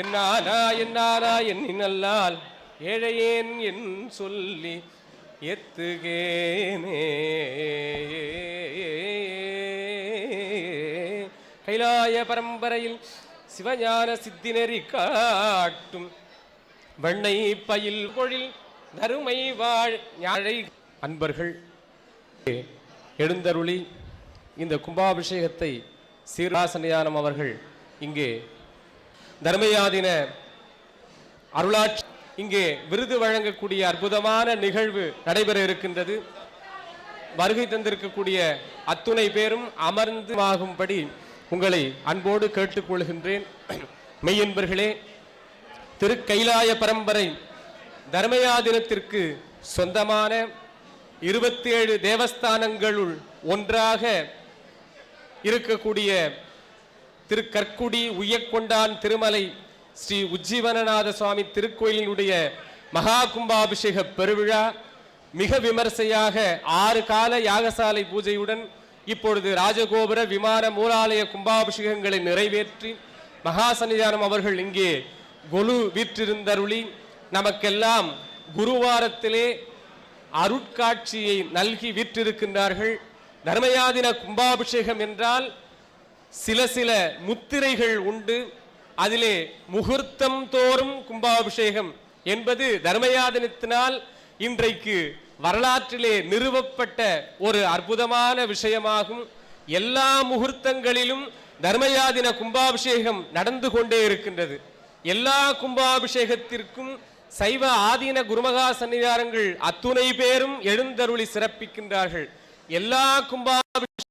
என்னானா என்னானா எண்ணினல்லால் ஏழையேன் என் சொல்லி எத்துகேனே. கைலாய பரம்பரையில் சிவஞான சித்தினரி காட்டும் வெண்ணை பயில் பொழில் தருமை வாழ் ஞாழை. அன்பர்கள் எழுந்தருளி இந்த கும்பாபிஷேகத்தை சீராசனியானம் அவர்கள் இங்கே தர்மயாதின அருளாட்சி. இங்கே விருது வழங்கக்கூடிய அற்புதமான நிகழ்வு நடைபெற இருக்கின்றது. வருகை தந்திருக்கக்கூடிய அத்துணை பேரும் அமர்ந்து ஆகும்படி உங்களை அன்போடு கேட்டுக்கொள்கின்றேன் மெய்யன்பர்களே திருக்கைலாய பரம்பரை தர்மயாதினத்திற்கு சொந்தமான இருபத்தி ஏழு தேவஸ்தானங்களுள் ஒன்றாக இருக்கக்கூடிய திரு கற்குடி உய்யக்கொண்டான் திருமலை ஸ்ரீ உஜ்ஜீவனநாத சுவாமி திருக்கோயிலினுடைய மகா கும்பாபிஷேக பெருவிழா. மிக விமர்சையாக ஆறு கால யாகசாலை பூஜையுடன் இப்பொழுது ராஜகோபுர விமான மூலாலய கும்பாபிஷேகங்களை நிறைவேற்றி மகா சன்னிதானம் அவர்கள் இங்கே கொலு வீற்றிருந்தருளி நமக்கெல்லாம் குருவாரத்திலே அருட்காட்சியை நல்கி வீற்றிருக்கின்றார்கள். தர்மயாதின கும்பாபிஷேகம் என்றால் சில சில முத்திரைகள் உண்டு. அதிலே முகூர்த்தம் தோறும் கும்பாபிஷேகம் என்பது தர்மயாதனத்தினால் இன்றைக்கு வரலாற்றிலே நிறுவப்பட்ட ஒரு அற்புதமான விஷயமாகும். எல்லா முகூர்த்தங்களிலும் தர்மயாதின கும்பாபிஷேகம் நடந்து கொண்டே இருக்கின்றது. எல்லா கும்பாபிஷேகத்திற்கும் சைவ ஆதீன குருமகா சன்னிதாரங்கள் அத்துணை பேரும் எழுந்தருளி சிறப்பிக்கின்றார்கள். எல்லா கும்பாபிஷேக